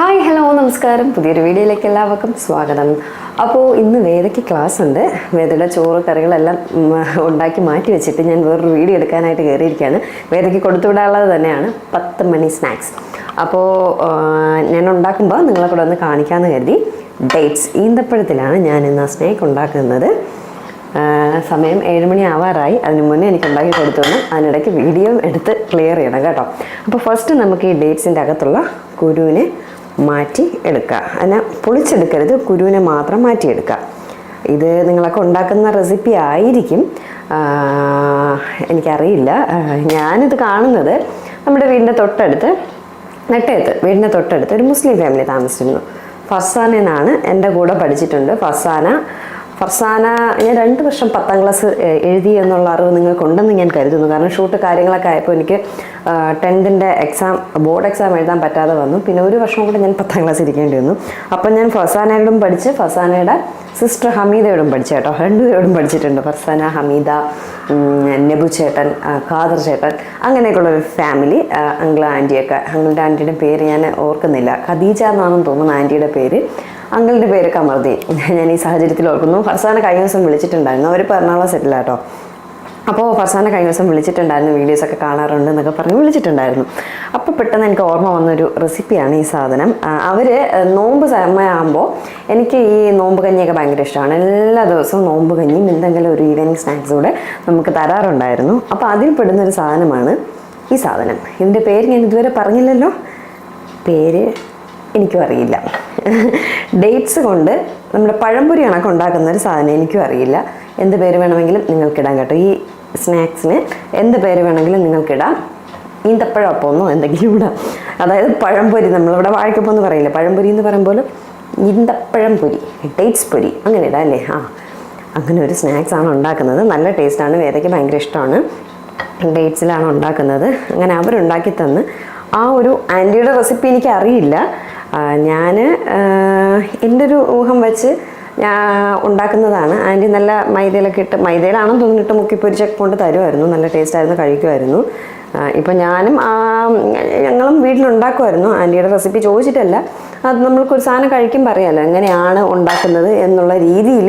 Hi hello നമസ്കാരം. പുതിയൊരു വീഡിയോയിലേക്ക് എല്ലാവർക്കും സ്വാഗതം. അപ്പോൾ ഇന്ന് വേദയ്ക്ക് ക്ലാസ് ഉണ്ട്. വേദയുടെ ചോറ് കറികളെല്ലാം ഉണ്ടാക്കി മാറ്റി വെച്ചിട്ട് ഞാൻ വേറൊരു വീഡിയോ എടുക്കാനായിട്ട് കയറിയിരിക്കുകയാണ് വേദയ്ക്ക് കൊടുത്തുവിടാനുള്ളത് തന്നെയാണ് പത്ത് മണി സ്നാക്സ് അപ്പോൾ ഞാൻ ഉണ്ടാക്കുമ്പോൾ നിങ്ങളെ കൂടെ ഒന്ന് കാണിക്കാമെന്ന് കരുതി. ഡേറ്റ്സ് ഈന്തപ്പഴത്തിലാണ് ഞാൻ ഇന്ന് ആ സ്നാക്ക് ഉണ്ടാക്കുന്നത്. സമയം ഏഴുമണി ആവാറായി. അതിന് മുന്നേ എനിക്ക് ഉണ്ടാക്കി കൊടുത്തു വേണം അതിനിടയ്ക്ക് വീഡിയോ എടുത്ത് ക്ലിയർ ചെയ്യണം കേട്ടോ. അപ്പോൾ ഫസ്റ്റ് നമുക്ക് ഈ ഡേറ്റ്സിന്റെ അകത്തുള്ള കുരുവിനെ മാറ്റി എടുക്കുക. അതിനെ പൊളിച്ചെടുക്കരുത്. കുരുവിനെ മാത്രം മാറ്റിയെടുക്കുക. ഇത് നിങ്ങളൊക്കെ ഉണ്ടാക്കുന്ന റെസിപ്പി ആയിരിക്കും. എനിക്കറിയില്ല. ഞാനിത് കാണുന്നത് നമ്മുടെ വീടിന്റെ തൊട്ടടുത്ത് നെട്ടയത്ത് വീടിന്റെ തൊട്ടടുത്ത് ഒരു മുസ്ലിം ഫാമിലി താമസിച്ചിരുന്നു. ഫസാനെന്നാണ് എന്റെ കൂടെ പഠിച്ചിട്ടുണ്ട്. ഫർസാന ഫർസാന ഞാൻ രണ്ട് വർഷം പത്താം ക്ലാസ് എഴുതി എന്നുള്ള അറിവ് നിങ്ങൾക്കുണ്ടെന്ന് ഞാൻ കരുതുന്നു. കാരണം ഷൂട്ട് കാര്യങ്ങളൊക്കെ ആയപ്പോൾ എനിക്ക് ടെൻത്തിന്റെ എക്സാം ബോർഡ് എക്സാം എഴുതാൻ പറ്റാതെ വന്നു. പിന്നെ ഒരു വർഷം കൂടെ ഞാൻ പത്താം ക്ലാസ് ഇരിക്കേണ്ടി വന്നു. അപ്പം ഞാൻ ഫർസാനയോടും പഠിച്ച് ഫസാനയുടെ സിസ്റ്റർ ഹമീദയോടും പഠിച്ചു കേട്ടോ. രണ്ടുപേരോടും പഠിച്ചിട്ടുണ്ട്. ഫർസാന ഹമീദ നെബു ചേട്ടൻ ഖാദർ ചേട്ടൻ അങ്ങനെയൊക്കെയുള്ള ഒരു ഫാമിലി അങ്കിൾ ആന്റിയൊക്കെ അങ്കിളുടെ ആന്റിയുടെ പേര് ഞാൻ ഓർക്കുന്നില്ല. ഖദീജ എന്നാണെന്ന് തോന്നുന്നു ആന്റിയുടെ പേര്. അങ്കിളിന്റെ പേര് കമർദീൻ. ഞാൻ ഈ സാഹചര്യത്തിൽ ഓർക്കുന്നു. ഫർസാന കഴിഞ്ഞ ദിവസം വിളിച്ചിട്ടുണ്ടായിരുന്നു. അവർ എറണാകുളം സെറ്റിലാട്ടോ അപ്പോൾ ഫർസാന കഴിഞ്ഞ ദിവസം വിളിച്ചിട്ടുണ്ടായിരുന്നു. വീഡിയോസൊക്കെ കാണാറുണ്ട് എന്നൊക്കെ പറഞ്ഞ് വിളിച്ചിട്ടുണ്ടായിരുന്നു. അപ്പോൾ പെട്ടെന്ന് എനിക്ക് ഓർമ്മ വന്നൊരു റെസിപ്പിയാണ് ഈ സാധനം. അവർ നോമ്പ് സമയമാകുമ്പോൾ എനിക്ക് ഈ നോമ്പ് കഞ്ഞിയൊക്കെ ഭയങ്കര ഇഷ്ടമാണ്. എല്ലാ ദിവസവും നോമ്പ് കഞ്ഞിയും എന്തെങ്കിലും ഒരു ഈവനിങ് സ്നാക്സ് കൂടെ നമുക്ക് തരാറുണ്ടായിരുന്നു. അപ്പോൾ അതിൽ പെടുന്നൊരു സാധനമാണ് ഈ സാധനം. ഇതിന്റെ പേര് ഞാൻ ഇതുവരെ പറഞ്ഞില്ലല്ലോ. പേര് എനിക്കും അറിയില്ല. ഡേറ്റ്സ് കൊണ്ട് നമ്മുടെ പഴംപൊരി കണക്ക് ഉണ്ടാക്കുന്ന ഒരു സാധനം എനിക്കും അറിയില്ല. എന്ത് പേര് വേണമെങ്കിലും നിങ്ങൾക്കിടാം കേട്ടോ. ഈ സ്നാക്സിന് എന്ത് പേര് വേണമെങ്കിലും നിങ്ങൾക്കിടാം ഈന്തപ്പഴപ്പമെന്നോ എന്തെങ്കിലും ഇടാം. അതായത് പഴംപൊരി നമ്മളിവിടെ വാഴക്കപ്പം എന്ന് പറയില്ല? പഴംപൊരി എന്ന് പറയുമ്പോൾ ഈന്തപ്പഴം പൊരി ഡേറ്റ്സ് പൊരി അങ്ങനെ ഇടാം അല്ലേ? ആ അങ്ങനെ ഒരു സ്നാക്സ് ആണ് ഉണ്ടാക്കുന്നത്. നല്ല ടേസ്റ്റാണ് വേദയ്ക്ക് ഭയങ്കര ഇഷ്ടമാണ്. ഡേറ്റ്സിലാണ് ഉണ്ടാക്കുന്നത്. അങ്ങനെ അവരുണ്ടാക്കി തന്ന്. ആ ഒരു ആന്റിയുടെ റെസിപ്പി എനിക്ക് അറിയില്ല ഞാൻ എന്റെ ഒരു ഊഹം വെച്ച് ഞാൻ ഉണ്ടാക്കുന്നതാണ്. ആന്റി നല്ല മൈദയിലൊക്കെ ഇട്ട് മൈദയിലാണെന്ന് തോന്നിയിട്ട് മുക്കിപ്പൊരിച്ചൊക്കെ കൊണ്ട് തരുമായിരുന്നു നല്ല ടേസ്റ്റായിരുന്നു കഴിക്കുമായിരുന്നു ഇപ്പം ഞാനും ഞങ്ങളും വീട്ടിലുണ്ടാക്കുമായിരുന്നു ആന്റിയുടെ റെസിപ്പി ചോദിച്ചിട്ടല്ല. അത് നമ്മൾക്കൊരു സാധനം കഴിക്കുമ്പോൾ അറിയാമല്ലോ എങ്ങനെയാണ് ഉണ്ടാക്കുന്നത് എന്നുള്ള രീതിയിൽ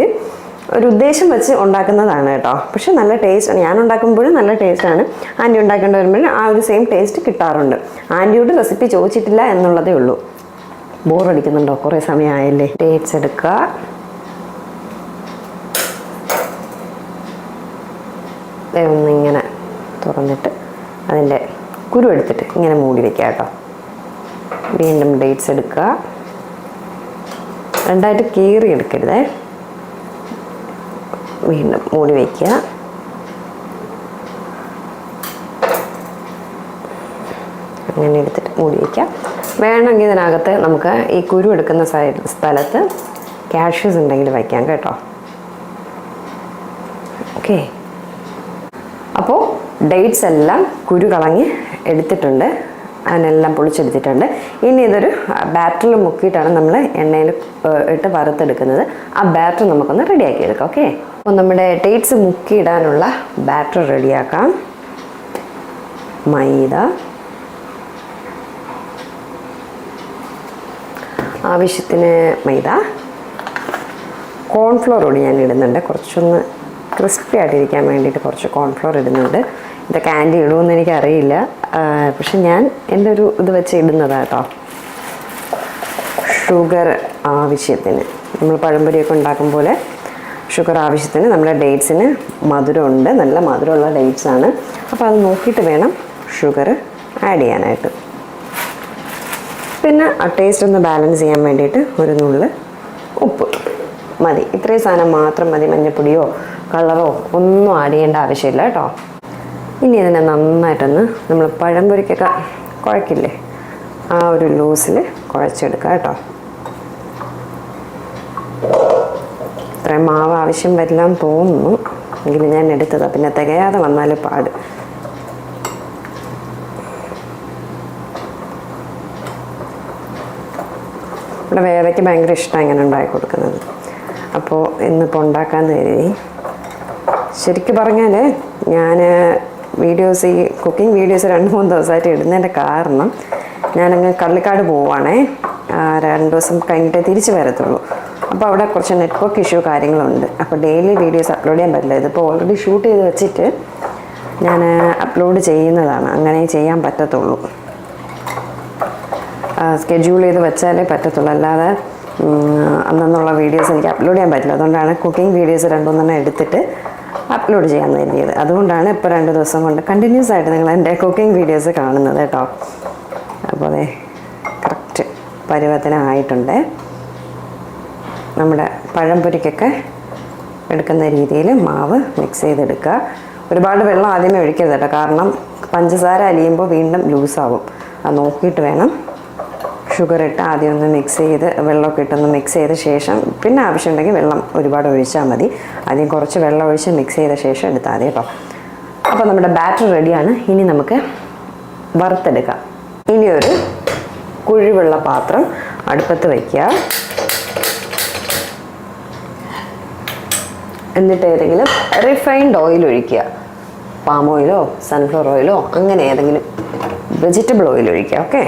ഒരു ഉദ്ദേശം വെച്ച് ഉണ്ടാക്കുന്നതാണ് കേട്ടോ. പക്ഷെ നല്ല ടേസ്റ്റാണ്. ഞാൻ ഉണ്ടാക്കുമ്പോഴും നല്ല ടേസ്റ്റാണ്. ആന്റി ഉണ്ടാക്കേണ്ടി വരുമ്പോഴും ആ ഒരു സെയിം ടേസ്റ്റ് കിട്ടാറുണ്ട്. ആന്റിയോട് റെസിപ്പി ചോദിച്ചിട്ടില്ല എന്നുള്ളതേ ഉള്ളൂ. ബോറടിക്കുന്നുണ്ടോ? കുറേ സമയമായല്ലേ ഡേറ്റ്സ് എടുക്കുക ഇങ്ങനെ തുറന്നിട്ട് അതിന്റെ കുരു എടുത്തിട്ട് ഇങ്ങനെ മൂടി വെക്കുക കേട്ടോ. വീണ്ടും ഡേറ്റ്സ് എടുക്കുക രണ്ടായിട്ട് കീറി എടുക്കരുതേ. വീണ്ടും മൂടി വയ്ക്കുക അങ്ങനെ എടുത്തിട്ട് മൂടി വയ്ക്കുക വേണമെങ്കിൽ ഇതിനകത്ത് നമുക്ക് ഈ കുരു എടുക്കുന്ന സ്ഥലത്ത് കാഷ്യൂസ് ഉണ്ടെങ്കിൽ വയ്ക്കാം കേട്ടോ. ഓക്കെ അപ്പോൾ ഡേറ്റ്സ് എല്ലാം കുരു കളഞ്ഞ് എടുത്തിട്ടുണ്ട്. അതിനെല്ലാം പൊളിച്ചെടുത്തിട്ടുണ്ട്. ഇനി ഇതൊരു ബാറ്ററിൽ മുക്കിയിട്ടാണ് നമ്മൾ എണ്ണയിൽ ഇട്ട് വറുത്തെടുക്കുന്നത്. ആ ബാറ്റർ നമുക്കൊന്ന് റെഡിയാക്കി എടുക്കാം ഓക്കെ അപ്പോൾ നമ്മുടെ ഡേറ്റ്സ് മുക്കിയിടാനുള്ള ബാറ്റർ റെഡിയാക്കാം മൈദ. ആവശ്യത്തിന് മൈദ. കോൺഫ്ലോർ കൂടി ഞാൻ ഇടുന്നുണ്ട്. കുറച്ചൊന്ന് ക്രിസ്പി ആയിട്ടിരിക്കാൻ വേണ്ടിയിട്ട് കുറച്ച് കോൺഫ്ലോർ ഇടുന്നുണ്ട്. ഇതൊക്കെ ആന്റി ഇടുമെന്ന് എനിക്കറിയില്ല. പക്ഷെ ഞാൻ എന്റെ ഒരു ഇത് വെച്ച് ഇടുന്നതാണ് കേട്ടോ ഷുഗർ ആവശ്യത്തിന്. നമ്മൾ പഴംപൊരിയൊക്കെ ഉണ്ടാക്കും പോലെ ഷുഗർ ആവശ്യത്തിന് നമ്മുടെ ഡേറ്റ്സിന് മധുരമുണ്ട്. നല്ല മധുരമുള്ള ഡേറ്റ്സാണ് അപ്പോൾ അത് നോക്കിയിട്ട് വേണം ഷുഗർ ആഡ് ചെയ്യാനായിട്ട്. പിന്നെ ആ ടേസ്റ്റ് ഒന്ന് ബാലൻസ് ചെയ്യാൻ വേണ്ടിയിട്ട് ഒരു നുള്ള് ഉപ്പ്. മതി. ഇത്രയും സാധനം മാത്രം മതി. മഞ്ഞപ്പൊടിയോ കളറോ ഒന്നും ആഡ് ചെയ്യേണ്ട ആവശ്യമില്ല കേട്ടോ. ഇനി ഇതിനെ നന്നായിട്ടൊന്ന് നമ്മൾ പഴം പൊരിക്കൊക്കെ കുഴക്കില്ലേ? ആ ഒരു ലൂസിൽ കുഴച്ചെടുക്കുക കേട്ടോ. ഇത്രയും മാവ് ആവശ്യം വരില്ല തോന്നുന്നു. എങ്കിലും ഞാൻ എടുത്തതാണ് പിന്നെ തികയാതെ വന്നാൽ പാട്. ഇവിടെ വേദയ്ക്ക് ഭയങ്കര ഇഷ്ടമാണ് ഇങ്ങനെ ഉണ്ടാക്കി കൊടുക്കുന്നത്. അപ്പോൾ ഇന്നിപ്പോൾ ഉണ്ടാക്കാമെന്ന് കരുതി. ശരിക്കും പറഞ്ഞാൽ ഞാൻ വീഡിയോസ് ഈ കുക്കിംഗ് വീഡിയോസ് രണ്ട് മൂന്ന് ദിവസമായിട്ട് ഇടുന്നതിന്റെ കാരണം ഞാനങ്ങ് കള്ളിക്കാട് പോവുകയാണേ രണ്ട് ദിവസം കഴിഞ്ഞിട്ടേ തിരിച്ച് വരത്തുള്ളൂ. അപ്പോൾ അവിടെ കുറച്ച് നെറ്റ്വർക്ക് ഇഷ്യൂ കാര്യങ്ങളുണ്ട്. അപ്പോൾ ഡെയിലി വീഡിയോസ് അപ്ലോഡ് ചെയ്യാൻ പറ്റില്ല. ഇതിപ്പോൾ ഓൾറെഡി ഷൂട്ട് ചെയ്ത് വെച്ചിട്ട് ഞാൻ അപ്ലോഡ് ചെയ്യുന്നതാണ്. അങ്ങനെ ചെയ്യാൻ പറ്റത്തുള്ളൂ. സ്കെഡ്യൂൾ ചെയ്ത് വെച്ചാലേ പറ്റത്തുള്ളൂ. അല്ലാതെ അന്നുള്ള വീഡിയോസ് എനിക്ക് അപ്ലോഡ് ചെയ്യാൻ പറ്റില്ല. അതുകൊണ്ടാണ് കുക്കിംഗ് വീഡിയോസ് രണ്ടുമൂന്നെണ്ണം എടുത്തിട്ട് അപ്ലോഡ് ചെയ്യാൻ കരുതിയത് അതുകൊണ്ടാണ് ഇപ്പോൾ രണ്ട് ദിവസം കൊണ്ട് കണ്ടിന്യൂസ് ആയിട്ട് നിങ്ങൾ എന്റെ കുക്കിംഗ് വീഡിയോസ് കാണുന്നത് കേട്ടോ. അപ്പോൾ അതെ കറക്റ്റ് പരുവത്തിനായിട്ടുണ്ട്. നമ്മുടെ പഴംപൊരിക്കൊക്കെ എടുക്കുന്ന രീതിയിൽ മാവ് മിക്സ് ചെയ്തെടുക്കുക. ഒരുപാട് വെള്ളം ആദ്യമേ ഒഴിക്കരുത് കേട്ടോ. കാരണം പഞ്ചസാര അലിയുമ്പോൾ വീണ്ടും ലൂസാവും അത് നോക്കിയിട്ട് വേണം ഷുഗർ ഇട്ട് ആദ്യം ഒന്ന് മിക്സ് ചെയ്ത് വെള്ളമൊക്കെ ഇട്ടൊന്ന് മിക്സ് ചെയ്ത ശേഷം പിന്നെ ആവശ്യമുണ്ടെങ്കിൽ വെള്ളം ഒരുപാട് ഒഴിച്ചാൽ മതി. ആദ്യം കുറച്ച് വെള്ളം ഒഴിച്ച് മിക്സ് ചെയ്ത ശേഷം എടുത്താൽ മതി കേട്ടോ. അപ്പോൾ നമ്മുടെ ബാറ്റർ റെഡിയാണ് ഇനി നമുക്ക് വറുത്തെടുക്കാം. ഇനി ഒരു കുഴിവെള്ള പാത്രം അടുപ്പത്ത് വയ്ക്കുക എന്നിട്ട് ഏതെങ്കിലും റിഫൈൻഡ് ഓയിൽ ഒഴിക്കുക. പാം ഓയിലോ സൺഫ്ലവർ ഓയിലോ അങ്ങനെ ഏതെങ്കിലും വെജിറ്റബിൾ ഓയിൽ ഒഴിക്കുക ഓക്കെ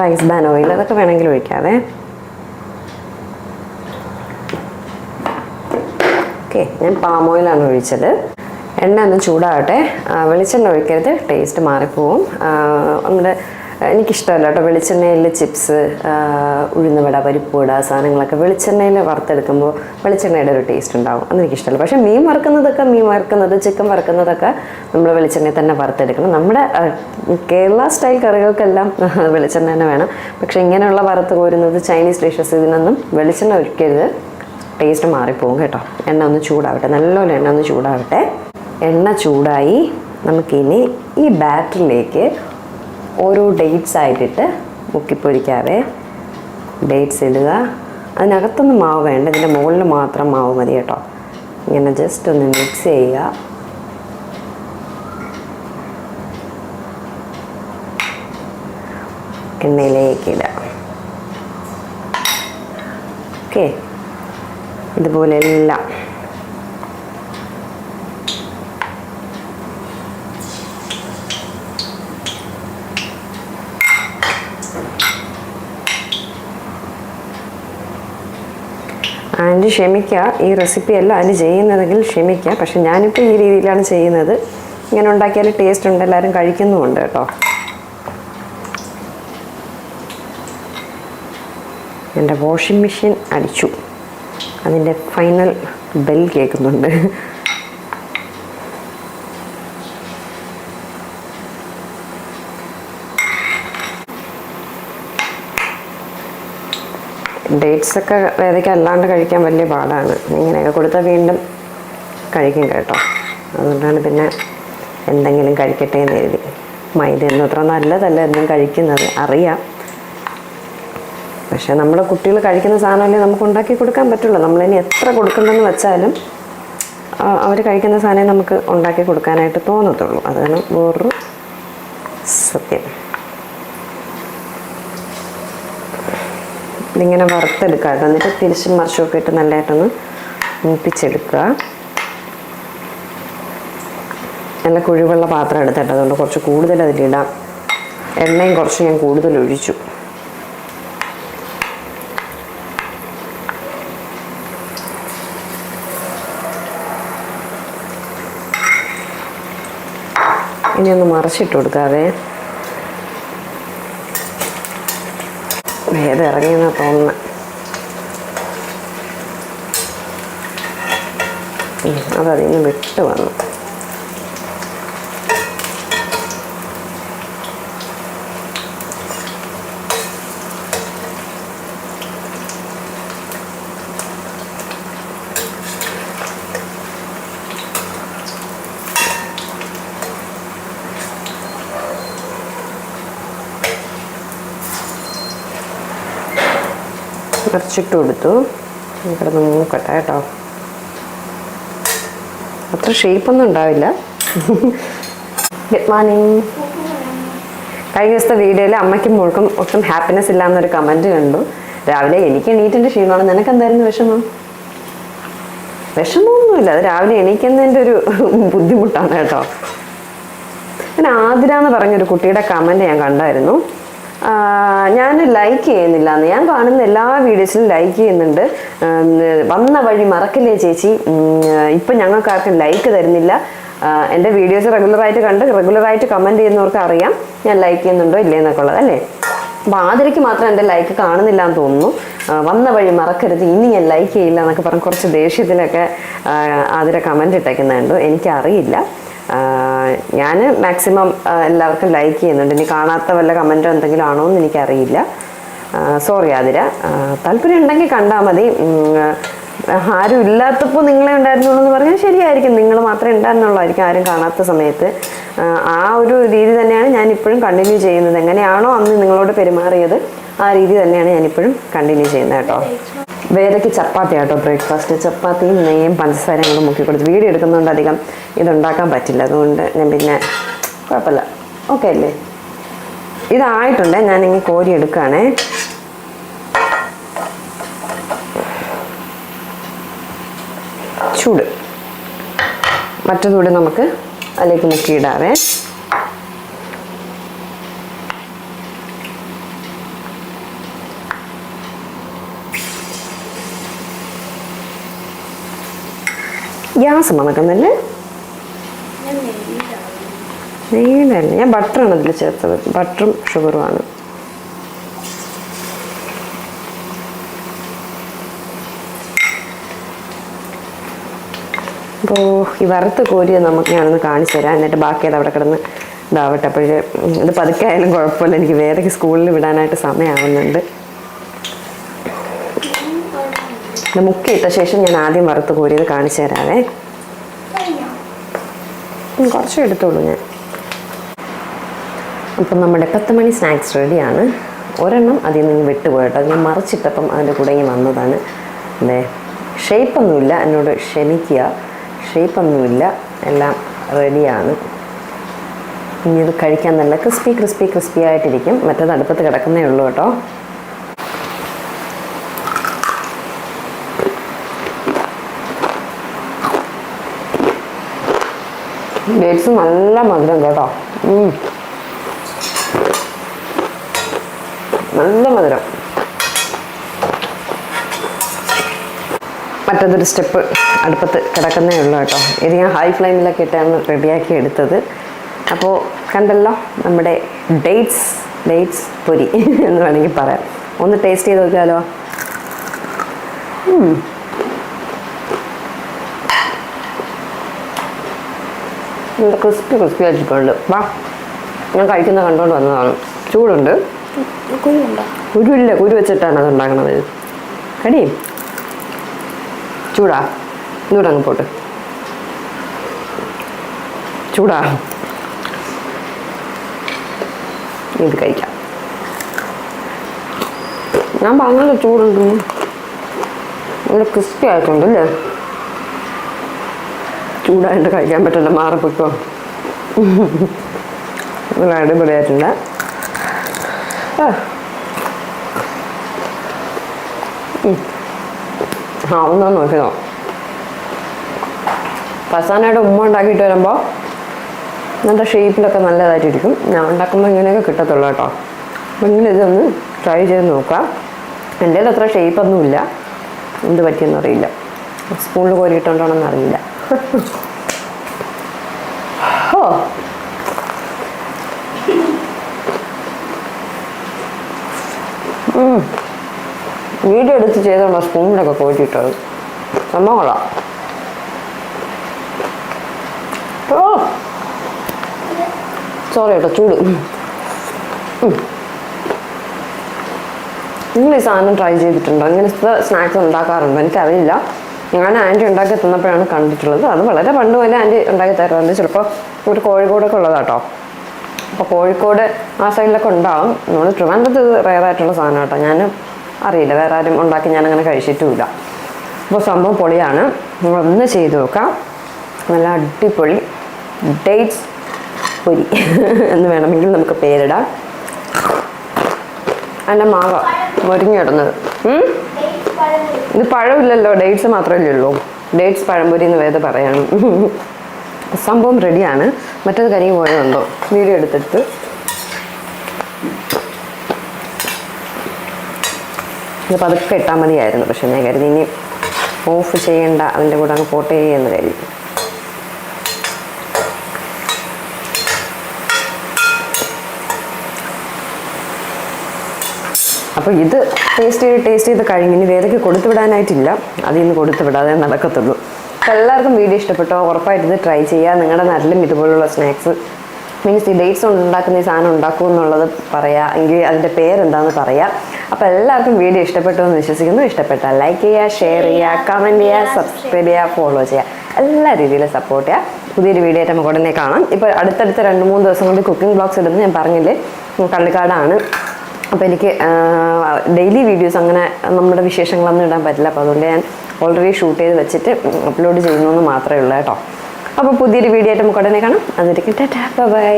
റൈസ് ബാൻ ഓയിൽ അതൊക്കെ വേണമെങ്കിൽ ഒഴിക്കാതെ ഓക്കെ ഞാൻ പാം ഓയിലാണ് ഒഴിച്ചത്. എണ്ണ ഒന്ന് ചൂടാവട്ടെ. വെളിച്ചെണ്ണ ഒഴിക്കരുത്. ടേസ്റ്റ് മാറിപ്പോവും. നമ്മുടെ എനിക്കിഷ്ടമല്ല കേട്ടോ. വെളിച്ചെണ്ണയിൽ ചിപ്സ് ഉഴുന്നുവട പരിപ്പുവട സാധനങ്ങളൊക്കെ വെളിച്ചെണ്ണയിൽ വറുത്തെടുക്കുമ്പോൾ വെളിച്ചെണ്ണയുടെ ഒരു ടേസ്റ്റ് ഉണ്ടാവും. അതെനിക്കിഷ്ടമല്ല പക്ഷേ മീൻ വറുക്കുന്നതൊക്കെ മീൻ വറുക്കുന്നത് ചിക്കൻ വറുക്കുന്നതൊക്കെ നമ്മൾ വെളിച്ചെണ്ണയിൽ തന്നെ വറുത്തെടുക്കണം. നമ്മുടെ കേരള സ്റ്റൈൽ കറികൾക്കെല്ലാം വെളിച്ചെണ്ണ തന്നെ വേണം. പക്ഷേ ഇങ്ങനെയുള്ള വറുത്ത് കോരുന്നത് ചൈനീസ് ഡിഷസ് ഇതിനൊന്നും വെളിച്ചെണ്ണ ഒഴിക്കരുത്. ടേസ്റ്റ് മാറിപ്പോകും കേട്ടോ. എണ്ണ ഒന്ന് ചൂടാവട്ടെ. നല്ലപോലെ എണ്ണ ഒന്ന് ചൂടാവട്ടെ. എണ്ണ ചൂടായി നമുക്കിനി ഈ ബാറ്ററിലേക്ക് ഓരോ ഡേറ്റ്സ് ആയിട്ടിട്ട് മുക്കിപ്പൊരിക്കാതെ ഡേറ്റ്സ് ഇടുക. അതിനകത്തൊന്നും മാവ് വേണ്ട. ഇതിന്റെ മുകളിൽ മാത്രം മാവ് മതി കേട്ടോ. ഇങ്ങനെ ജസ്റ്റ് ഒന്ന് മിക്സ് ചെയ്യുക. എണ്ണയിലേക്ക് ഇടുക. ഓക്കെ ഇതുപോലെ എല്ലാം. ആന്റി ക്ഷമിക്കുക ഈ റെസിപ്പി അല്ല അതിന് ചെയ്യുന്നതെങ്കിൽ ക്ഷമിക്കുക പക്ഷെ ഞാനിപ്പോൾ ഈ രീതിയിലാണ് ചെയ്യുന്നത്. ഇങ്ങനെ ഉണ്ടാക്കിയാൽ ടേസ്റ്റ് ഉണ്ട് എല്ലാവരും കഴിക്കുന്നുമുണ്ട് കേട്ടോ. എന്റെ വാഷിംഗ് മെഷീൻ അടിച്ചു. അതിന്റെ ഫൈനൽ ബെൽ കേൾക്കുന്നുണ്ട്. ഡേറ്റ്സ് ഒക്കെ വേദയ്ക്ക് അല്ലാണ്ട് കഴിക്കാൻ വലിയ പാടാണ്. ഇങ്ങനെയൊക്കെ കൊടുത്താൽ വീണ്ടും കഴിക്കും കേട്ടോ. അതുകൊണ്ടാണ് പിന്നെ എന്തെങ്കിലും കഴിക്കട്ടെ എന്ന് എഴുതി മൈദയൊന്നും അത്ര നല്ലതല്ല എന്നും കഴിക്കുന്നത്. അറിയാം. പക്ഷെ നമ്മുടെ കുട്ടികൾ കഴിക്കുന്ന സാധനമല്ലേ നമുക്ക് ഉണ്ടാക്കി കൊടുക്കാൻ പറ്റുള്ളൂ. നമ്മൾ ഇനി എത്ര കൊടുക്കണ്ടെന്ന് വെച്ചാലും അവർ കഴിക്കുന്ന സാധനം നമുക്ക് ഉണ്ടാക്കി കൊടുക്കാനായിട്ട് തോന്നത്തുള്ളൂ. അതാണ് വേറൊരു സത്യം. ഇതിങ്ങനെ വറുത്തെടുക്കുക എന്നിട്ട് തിരിച്ചും മറിച്ചൊക്കെ ഇട്ട് നല്ലതായിട്ടൊന്ന് മൂപ്പിച്ചെടുക്കുക. നല്ല കുഴിവുള്ള പാത്രം എടുത്തിട്ട് അതുകൊണ്ട് കുറച്ച് കൂടുതൽ അതിലിടാം. എണ്ണയും കുറച്ച് ഞാൻ കൂടുതൽ ഒഴിച്ചു. ഇനി ഒന്ന് മറിച്ചിട്ട് കൊടുക്കാവേ. ഭേദം ഇറങ്ങിയെന്നാ തോന്നുന്നത് അതതിൽ നിന്ന് വിട്ട് വന്നു. നിറച്ചിട്ട് കൊടുത്തു. കിടന്ന് മൂക്കട്ടെ കേട്ടോ. അത്ര ഷേപ്പൊന്നും ഉണ്ടാവില്ല. ഗുഡ് മോർണിംഗ് കഴിഞ്ഞ ദിവസത്തെ വീഡിയോയിൽ അമ്മയ്ക്കും മോൾക്കും ഒട്ടും ഹാപ്പിനെസ് ഇല്ല എന്നൊരു കമന്റ് കണ്ടു. രാവിലെ എനിക്ക് എണീറ്റിന്റെ ക്ഷീണമാണ്. നിനക്ക് എന്തായിരുന്നു വിഷമം? വിഷമമൊന്നുമില്ല. അത് രാവിലെ എണീക്കുന്നതിന്റെ ഒരു ബുദ്ധിമുട്ടാണ് കേട്ടോ. ഞാൻ ആതിര എന്ന് പറഞ്ഞൊരു കുട്ടിയുടെ കമന്റ് ഞാൻ കണ്ടായിരുന്നു. ഞാൻ ലൈക്ക് ചെയ്യുന്നില്ല എന്ന് ഞാൻ കാണുന്ന എല്ലാ വീഡിയോസിലും ലൈക്ക് ചെയ്യുന്നുണ്ട്. വന്ന വഴി മറക്കില്ലേ ചേച്ചി? ഇപ്പം ഞങ്ങൾക്ക് ആർക്കും ലൈക്ക് തരുന്നില്ല എന്റെ വീഡിയോസ് റെഗുലറായിട്ട് കണ്ട് റെഗുലറായിട്ട് കമന്റ് ചെയ്യുന്നവർക്ക് അറിയാം. ഞാൻ ലൈക്ക് ചെയ്യുന്നുണ്ടോ ഇല്ലേ എന്നൊക്കെ ഉള്ളത് അല്ലേ? അപ്പോൾ ആതിരയ്ക്ക് മാത്രം എന്റെ ലൈക്ക് കാണുന്നില്ല എന്ന് തോന്നുന്നു വന്ന വഴി മറക്കരുത്. ഇനി ഞാൻ ലൈക്ക് ചെയ്യില്ല എന്നൊക്കെ പറഞ്ഞ് കുറച്ച് ദേഷ്യത്തിലൊക്കെ ആതിര കമന്റ് ഇട്ടേക്കുന്നുണ്ട്. എനിക്കറിയില്ല. ഞാൻ മാക്സിമം എല്ലാവർക്കും ലൈക്ക് ചെയ്യുന്നുണ്ട്. ഇനി കാണാത്ത വല്ല കമന്റോ എന്തെങ്കിലും ആണോ എന്ന് എനിക്കറിയില്ല. സോറി ആതിര. ആ, താല്പര്യം ഉണ്ടെങ്കിൽ കണ്ടാൽ മതി. ആരും ഇല്ലാത്തപ്പോൾ നിങ്ങളെ ഉണ്ടായിരുന്നുള്ളൂ എന്ന് പറഞ്ഞാൽ ശരിയായിരിക്കും. നിങ്ങൾ മാത്രമേ ഉണ്ടായിരുന്നുള്ളായിരിക്കും ആരും കാണാത്ത സമയത്ത്. ആ, ഒരു രീതി തന്നെയാണ് ഞാൻ ഇപ്പോഴും കണ്ടിന്യൂ ചെയ്യുന്നത്. എങ്ങനെയാണോ അന്ന് നിങ്ങളോട് പെരുമാറിയത് ആ രീതി തന്നെയാണ് ഞാൻ ഇപ്പോഴും കണ്ടിന്യൂ ചെയ്യുന്നത് കേട്ടോ. വേദയ്ക്ക് ചപ്പാത്തി ആട്ടോ ബ്രേക്ക്ഫാസ്റ്റ് ചപ്പാത്തിയും നെയ്യും പഞ്ചസാരയും ഞങ്ങൾ മുക്കി കൊടുത്ത് വീഡിയോ എടുക്കുന്നതുകൊണ്ട് അധികം ഇതുണ്ടാക്കാൻ പറ്റില്ല. അതുകൊണ്ട് ഞാൻ പിന്നെ കുഴപ്പമില്ല. ഓക്കെ അല്ലേ? ഇതായിട്ടുണ്ട്. ഞാനിങ്ങനെ കോരി എടുക്കുകയാണേ. ചൂട്. മറ്റതുകൂടി നമുക്ക് അതിലേക്ക് മുക്കിയിടാവേ. ഗ്യാസ് മണക്കുന്നല്ലേ? നെയ്യിലല്ല. ഞാൻ ബട്ടറാണ് അതിൽ ചേർത്തത്. ബട്ടറും ഷുഗറുമാണ് അപ്പോൾ ഈ വറുത്ത് കോരിയത് നമുക്ക് ഞാനൊന്ന് കാണിച്ചു തരാം. എന്നിട്ട് ബാക്കി അത് അവിടെ കിടന്ന് ഇതാവട്ടെ. അപ്പോഴേ ഇത് പതുക്കെ ആയാലും കുഴപ്പമില്ല. എനിക്ക് വേറെ സ്കൂളിൽ വിടാനായിട്ട് സമയമാവുന്നുണ്ട് ഇത് മുക്കിയിട്ട ശേഷം ഞാൻ ആദ്യം വറുത്ത് കോരിയത് കാണിച്ചു തരാവേ. കുറച്ചേ എടുത്തോളൂ ഞാൻ. അപ്പം നമ്മുടെ പത്ത് മണി സ്നാക്സ് റെഡിയാണ്. ഒരെണ്ണം അതിൽ നിന്ന് വിട്ടുപോയിട്ടോ ഞാൻ മറിച്ചിട്ടപ്പം അതിന്റെ കൂടെ ഇങ്ങനെ വന്നതാണ്. അതെ ഷേപ്പൊന്നുമില്ല. എന്നോട് ക്ഷമിക്കുക. ഷേപ്പൊന്നുമില്ല. എല്ലാം റെഡിയാണ്. ഇനി ഇത് കഴിക്കാൻ നല്ല ക്രിസ്പി ക്രിസ്പി ക്രിസ്പി ആയിട്ടിരിക്കും. മറ്റേത് അടുപ്പത്ത് കിടക്കുന്നേ ഉള്ളൂ കേട്ടോ. ഡേറ്റ്സ് നല്ല മധുരം കേട്ടോ. നല്ല മധുരം. മറ്റതൊരു സ്റ്റെപ്പ് അടുപ്പത്ത് കിടക്കുന്നേ ഉള്ളൂ കേട്ടോ. ഇത് ഞാൻ ഹൈ ഫ്ലെയിമിലൊക്കെ ഇട്ടാണ് റെഡിയാക്കി എടുത്തത്. അപ്പോൾ കണ്ടല്ലോ നമ്മുടെ ഡേറ്റ്സ് ഡേറ്റ്സ് പൊരി എന്ന് വേണമെങ്കിൽ പറയാം. ഒന്ന് ടേസ്റ്റ് ചെയ്ത് നോക്കിയാലോ? നല്ല ക്രിസ്പി ക്രിസ്പി ആയിട്ടുണ്ട് വാ ഞാൻ കഴിക്കുന്ന കണ്ടുകൊണ്ട് വന്നതാണ്. ചൂടുണ്ട്? കുരുല്ല കുരുവില്ല കുരു വെച്ചിട്ടാണ് അത് ഉണ്ടാക്കണത്. കടി ചൂടാ. ഇതൂടെ അങ്ങ് പോട്ട്. ചൂടാ. ഇത് കഴിക്കാം. ഞാൻ പറഞ്ഞത് ചൂടുണ്ട് നല്ല ക്രിസ്പി ആയിട്ടുണ്ടല്ലേ ചൂടായിട്ട് കഴിക്കാൻ പറ്റില്ല മാറിപ്പോയിക്കോ. നല്ല അടിപൊളിയായിട്ടുണ്ട്. ആ. ഒന്ന് നോ ഫസാനയുടെ ഉമ്മ ഉണ്ടാക്കിയിട്ട് വരുമ്പോൾ നല്ല ഷേപ്പിലൊക്കെ നല്ലതായിട്ടിരിക്കും. ഞാൻ ഉണ്ടാക്കുമ്പോൾ ഇങ്ങനെയൊക്കെ കിട്ടത്തുള്ളൂ കേട്ടോ. അപ്പം ഇങ്ങനെ ഇതൊന്ന് ട്രൈ ചെയ്ത് നോക്കാം. എന്റെ അത്ര ഷേപ്പൊന്നുമില്ല എന്ത് പറ്റിയെന്നറിയില്ല. സ്പൂണിൽ കോരിയിട്ടുണ്ടോണെന്ന് അറിയില്ല ഓ വീഡിയോ എടുത്ത് ചെയ്തോണ്ട സ്പൂണിലൊക്കെ കോറ്റിട്ടത് സംഭവങ്ങളാ. ഓ. സോറി കേട്ടോ ചൂട്. നിങ്ങൾ ഈ സാധനം ട്രൈ ചെയ്തിട്ടുണ്ടോ? ഇങ്ങനത്തെ സ്നാക്സ് ഉണ്ടാക്കാറുണ്ടോ? എനിക്കറിയില്ല. ഞാൻ ആന്റി ഉണ്ടാക്കി തന്നപ്പോഴാണ് കണ്ടിട്ടുള്ളത്. അത് വളരെ പണ്ട് പോലെ ആന്റി ഉണ്ടാക്കി തരുന്നത് ചിലപ്പോൾ ഒരു കോഴിക്കോടൊക്കെ ഉള്ളതാട്ടോ അപ്പോൾ കോഴിക്കോട് ആ സൈഡിലൊക്കെ ഉണ്ടാവും. നമ്മൾ ട്രിവാൻഡ്രത്ത് ഇത് റയറായിട്ടുള്ള സാധനം കേട്ടോ ഞാൻ അറിയില്ല. വേറെ ആരും ഉണ്ടാക്കി ഞാനങ്ങനെ കഴിച്ചിട്ടുമില്ല. അപ്പോൾ സംഭവം പൊളിയാണ്. നമ്മളൊന്ന് ചെയ്ത് നോക്കാം. നല്ല അടിപൊളി ഡേറ്റ്സ് പൊരി എന്ന് വേണമെങ്കിൽ നമുക്ക് പേരിടാം. അതിന്റെ മാവ. മുരിഞ്ഞിടുന്നത്? ഇത് പഴമില്ലല്ലോ ഡേറ്റ്സ് മാത്രമല്ലേ ഉള്ളൂ. ഡേറ്റ്സ് പഴംപൊരി എന്ന് വേദ പറയാണ്. സംഭവം റെഡിയാണ് മറ്റേത് കരിഞ്ഞു പോയതുണ്ടോ? വീഡിയോ എടുത്തെടുത്ത് ഇത് പതുക്കെ ഇട്ടാൽ മതിയായിരുന്നു പക്ഷെ ഞാൻ കരുതി ഇനി ഓഫ് ചെയ്യേണ്ട അതിന്റെ കൂടെ അങ്ങ് പോട്ടേ എന്ന് കരുതി. അപ്പോൾ ഇത് ടേസ്റ്റ് ചെയ്ത് ടേസ്റ്റ് ചെയ്ത് കഴിഞ്ഞ് ഇനി വേദയ്ക്ക് കൊടുത്തു വിടാനായിട്ടില്ല. അതിൽ നിന്ന് കൊടുത്തു വിടാതെ നടക്കത്തുള്ളൂ. എല്ലാവർക്കും വീഡിയോ ഇഷ്ടപ്പെട്ടോ? ഉറപ്പായിട്ട് ഇത് ട്രൈ ചെയ്യുക. നിങ്ങളുടെ നാട്ടിലും ഇതുപോലുള്ള സ്നാക്സ് മീൻസ് ഈ ഡേറ്റ്സ് കൊണ്ട് ഉണ്ടാക്കുന്ന ഈ സാധനം ഉണ്ടാക്കും എന്നുള്ളത് പറയാം. എങ്കിൽ അതിന്റെ പേരെന്താണെന്ന് പറയാം. അപ്പോൾ എല്ലാവർക്കും വീഡിയോ ഇഷ്ടപ്പെട്ടു എന്ന് വിശ്വസിക്കുന്നു. ഇഷ്ടപ്പെട്ടാൽ ലൈക്ക് ചെയ്യുക ഷെയർ ചെയ്യുക കമന്റ് ചെയ്യുക സബ്സ്ക്രൈബ് ചെയ്യുക ഫോളോ ചെയ്യുക. എല്ലാ രീതിയിലും സപ്പോർട്ട് ചെയ്യുക. പുതിയൊരു വീഡിയോ ആയിട്ട് നമുക്ക് ഉടനെ കാണാം. ഇപ്പോൾ അടുത്തടുത്ത രണ്ട് മൂന്ന് ദിവസം കൊണ്ട് കുക്കിംഗ് ബ്ലോഗ്സ് ഇടുന്നു ഞാൻ പറഞ്ഞില്ലേ? കള്ളിക്കാടാണ്. അപ്പോൾ എനിക്ക് ഡെയിലി വീഡിയോസ് അങ്ങനെ നമ്മുടെ വിശേഷങ്ങളൊന്നും ഇടാൻ പറ്റില്ല. അപ്പോൾ അതുകൊണ്ട് ഞാൻ ഓൾറെഡി ഷൂട്ട് ചെയ്ത് വെച്ചിട്ട് അപ്ലോഡ് ചെയ്യുന്നു മാത്രമേ ഉള്ളൂ കേട്ടോ. അപ്പോൾ പുതിയൊരു വീഡിയോ ആയിട്ട് നമുക്ക് ഉടനെ കാണാം. അതിരിക്കും ടാറ്റാ. ബൈ